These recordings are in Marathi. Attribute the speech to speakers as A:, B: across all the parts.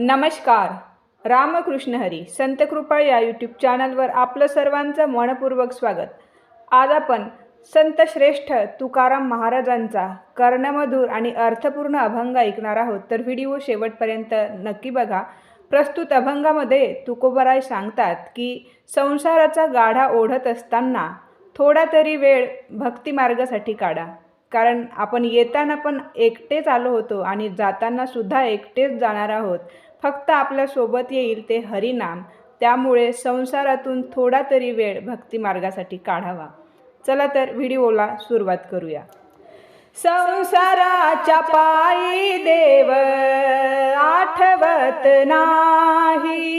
A: नमस्कार. रामकृष्ण हरी संतकृपा या यूट्यूब चॅनलवर आपलं सर्वांचं मनपूर्वक स्वागत. आज आपण संत श्रेष्ठ तुकाराम महाराजांचा कर्णमधूर आणि अर्थपूर्ण अभंग ऐकणार आहोत. तर व्हिडिओ शेवटपर्यंत नक्की बघा. प्रस्तुत अभंगामध्ये तुकोबराय सांगतात की संसाराचा गाढा ओढत असताना थोडा तरी वेळ भक्तिमार्गासाठी काढा. कारण आपण येताना पण एकटेच आलो होतो आणि जाताना सुद्धा एकटेच जाणार आहोत. फक्त आपल्यासोबत येईल ते हरिनाम. त्यामुळे संसारातून थोडा तरी वेळ भक्तिमार्गासाठी काढावा. चला तर व्हिडिओला सुरुवात करूया. संसाराच्या पायी देव आठवत नाही.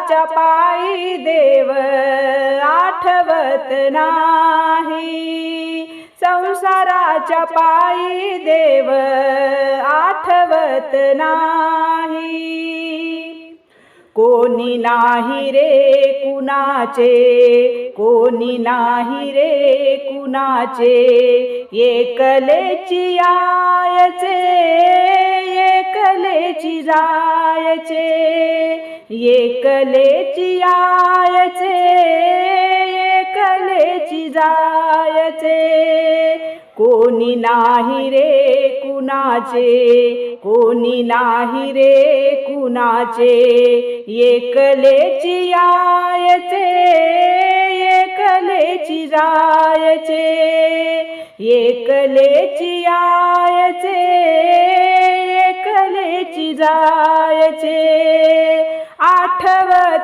A: संसाराच्या पायी देव आठवत नाही. संसाराच्या पायी देव आठवत नाही. कोणी नाही रे कुणाचे कोणी नाही रे कुणाचे एकलेची आयचे एकलेची जायचे. एकलेची आयचे एकलेची जायचे. कोणी नाही रे कुणाचे कोणी नाही रे कुणाचे. एकलेची आयचे एकलेची जायचे. एकलेची आयचे एकलेची जा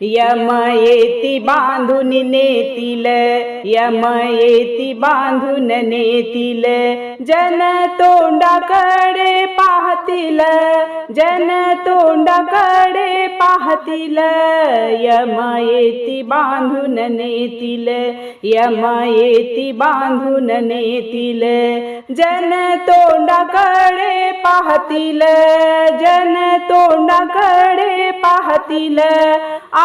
A: यम येती बांधून नेतील यम येती बांधून नेतील। जन तोंडाकडे पाहतील जन तोंडाकडे पाहतील। यम येती बांधून नेतील यम येती बांधून नेतील। जन तोंडाकडे पाहतील जन तोंडाकडे पाहतील।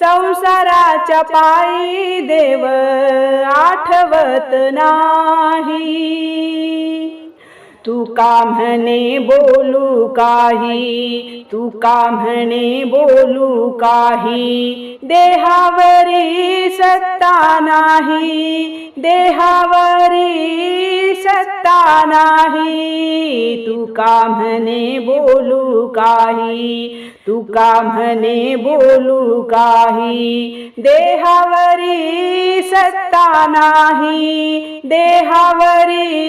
A: संसाराच्या पायी देव आठवत नाही. तू का म्हणे बोलू काही? तू का म्हणे बोलू काही? देहावरी सत्ता नाही. देहावरी सत्ता नाही. तू का म्हणे बोलू काही? तू का म्हणे बोलू काही? देहावरी सत्ता नाही. देहावरी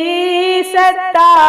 A: सत्ता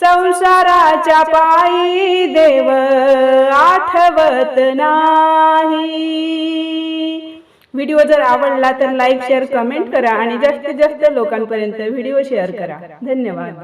A: संसाराच्या पायी देव आठवत नाही. व्हिडिओ जर आवडला तर लाईक शेअर कमेंट करा आणि जास्तीत जास्त लोकांपर्यंत व्हिडिओ शेअर करा. धन्यवाद.